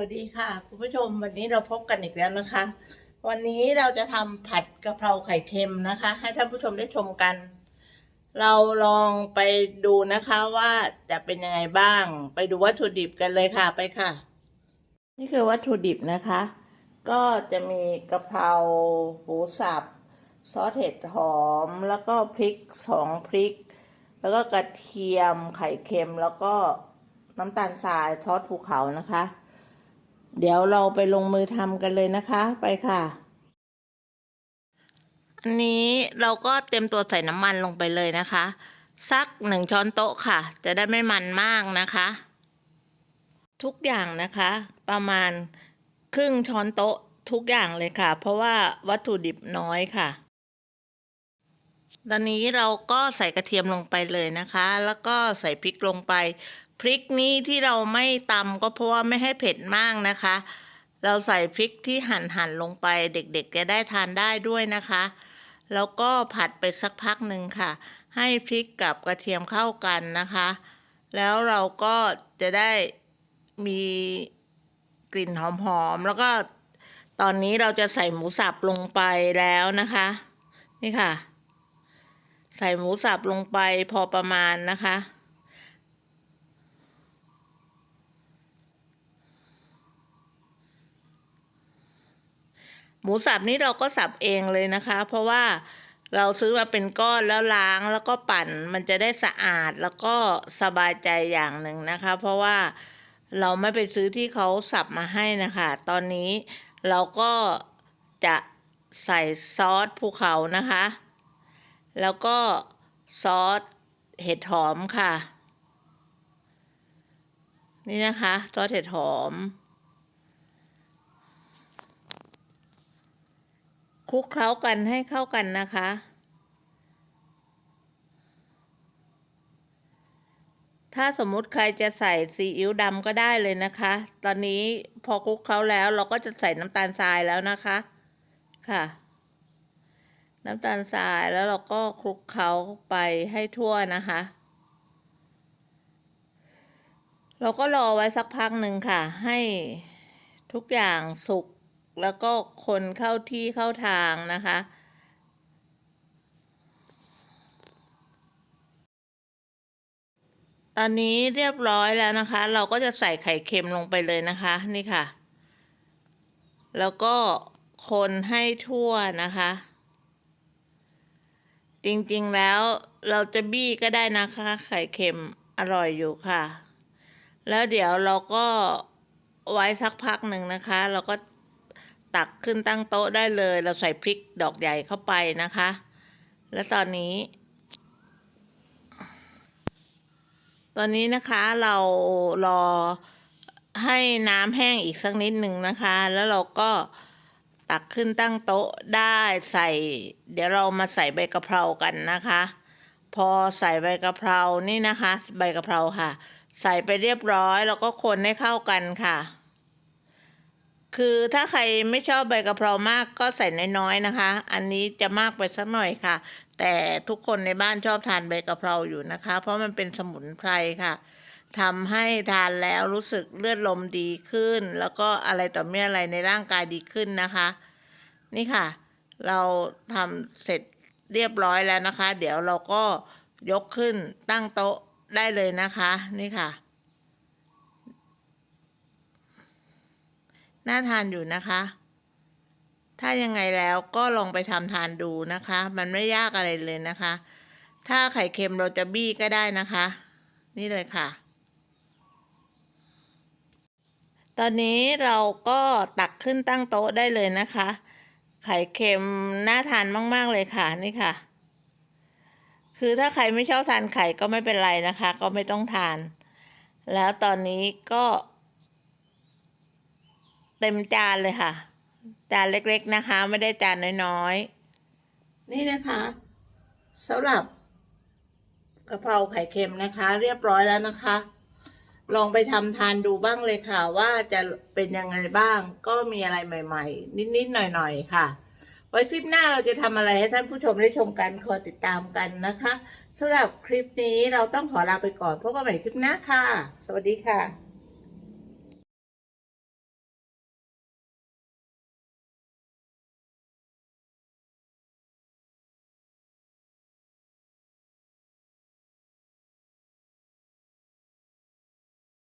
วัสดีค่ะ คุณผู้ชมวันนี้เราพบกันอีกแล้วนะคะ วันนี้เราจะทำผัดกะเพราไข่เค็มนะคะ ให้ท่านผู้ชมได้ชมกัน เราลองไปดูนะคะว่าจะเป็นยังไงบ้าง ไปดูวัตถุดิบกันเลยค่ะไปค่ะ นี่คือวัตถุดิบนะคะ ก็จะมีกะเพราหมูสับซอสเห็ดหอมแล้วก็พริกสองพริก แล้วก็กระเทียมไข่เค็มแล้วก็น้ำตาลทรายซอสภูเขานะคะ เดี๋ยวเราไปลงมือทำกันเลยนะคะ ไปค่ะ อันนี้เราก็เต็มตัวใส่น้ำมันลงไปเลยนะคะ สักหนึ่งช้อนโต๊ะค่ะ จะได้ไม่มันมากนะคะ ทุกอย่างนะคะ ประมาณครึ่งช้อนโต๊ะทุกอย่างเลยค่ะ เพราะว่าวัตถุดิบน้อยค่ะ ตอนนี้เราก็ใส่กระเทียมลงไปเลยนะคะ แล้วก็ใส่พริกลงไป พริกนี้ที่เราไม่ตำก็เพราะว่าไม่ให้เผ็ดมากนะคะ เราใส่พริกที่หั่นหั่นลงไปเด็กๆ จะได้ทานได้ด้วยนะคะ แล้วก็ผัดไปสักพักหนึ่งค่ะ ให้พริกกับกระเทียมเข้ากันนะคะ แล้วเราก็จะได้มีกลิ่นหอมๆ แล้วก็ตอนนี้เราจะใส่หมูสับลงไปแล้วนะคะ นี่ค่ะ ใส่หมูสับลงไปพอประมาณนะคะ หมูสับนี้เราก็สับเองเลยนะคะ เพราะว่าเราซื้อมาเป็นก้อนแล้วล้างแล้วก็ปั่นมันจะได้สะอาดแล้วก็สบายใจอย่างหนึ่งนะคะ เพราะว่าเราไม่ไปซื้อที่เขาสับมาให้นะคะ ตอนนี้เราก็จะใส่ซอสภูเขานะคะ แล้วก็ซอสเห็ดหอมค่ะ นี่นะคะ ซอสเห็ดหอม คลุกเคล้ากันให้เข้ากันนะคะ ถ้าสมมุติใครจะใส่ซีอิ๊วดำก็ได้เลยนะคะ ตอนนี้พอคลุกเคล้าแล้วเราก็จะใส่น้ำตาลทรายแล้วนะคะ ค่ะ น้ำตาลทรายแล้วเราก็คลุกเคล้าไปให้ทั่วนะคะ เราก็รอไว้สักพักหนึ่งค่ะ ให้ทุกอย่างสุก แล้วก็คนเข้าที่เข้าทางนะคะ ตอนนี้เรียบร้อยแล้วนะคะ เราก็จะใส่ไข่เค็มลงไปเลยนะคะนี่ค่ะ แล้วก็คนให้ทั่วนะคะ จริงๆแล้วเราจะบี้ก็ได้นะคะ ไข่เค็มอร่อยอยู่ค่ะ แล้วเดี๋ยวเราก็ไว้สักพักหนึ่งนะคะ เราก็ ตักขึ้นตั้งโต๊ะได้เลย เราใส่พริกดอกใหญ่เข้าไปนะคะ แล้วตอนนี้ ตอนนี้นะคะเรารอให้น้ำแห้งอีกสักนิดหนึ่งนะคะ แล้วเราก็ตักขึ้นตั้งโต๊ะได้ใส่ เดี๋ยวเรามาใส่ใบกะเพรากันนะคะ พอใส่ใบกะเพรานี่นะคะ ใบกะเพราค่ะ ใส่ไปเรียบร้อยแล้วก็คนให้เข้ากันค่ะ คือถ้าใครไม่ชอบใบกะเพรามากก็ใส่น้อยๆนะคะ อันนี้จะมากไปสักหน่อยค่ะ แต่ทุกคนในบ้านชอบทานใบกะเพราอยู่นะคะ เพราะมันเป็นสมุนไพรค่ะทำให้ทานแล้วรู้สึกเลือดลมดีขึ้น แล้วก็อะไรต่อไม่อะไรในร่างกายดีขึ้นนะคะ นี่ค่ะ เราทำเสร็จเรียบร้อยแล้วนะคะ เดี๋ยวเราก็ยกขึ้นตั้งโต๊ะได้เลยนะคะ นี่ค่ะ น่าทานอยู่นะคะ ถ้ายังไงแล้วก็ลองไปทำทานดูนะคะ มันไม่ยากอะไรเลยนะคะ ถ้าไข่เค็มเราจะบี้ก็ได้นะคะ นี่เลยค่ะ ตอนนี้เราก็ตักขึ้นตั้งโต๊ะได้เลยนะคะ ไข่เค็มน่าทานมาก ๆ เลยค่ะนี่ค่ะ คือถ้าใครไม่ชอบทานไข่ก็ไม่เป็นไรนะคะ ก็ไม่ต้องทาน แล้วตอนนี้ก็ เต็มจานเลยค่ะ จานเล็กๆนะคะ ไม่ได้จานน้อยๆ นี่นะคะสำหรับกะเพราไข่เค็มนะคะ เรียบร้อยแล้วนะคะ ลองไปทำทานดูบ้างเลยค่ะ ว่าจะเป็นยังไงบ้าง ก็มีอะไรใหม่ ๆ นิดๆหน่อยๆค่ะ ไว้คลิปหน้าเราจะทำอะไรให้ท่านผู้ชมได้ชมกันคอยติดตามกันนะคะสำหรับคลิปนี้เราต้องขอลาไปก่อนพบกันใหม่คลิปหน้าค่ะ สวัสดีค่ะ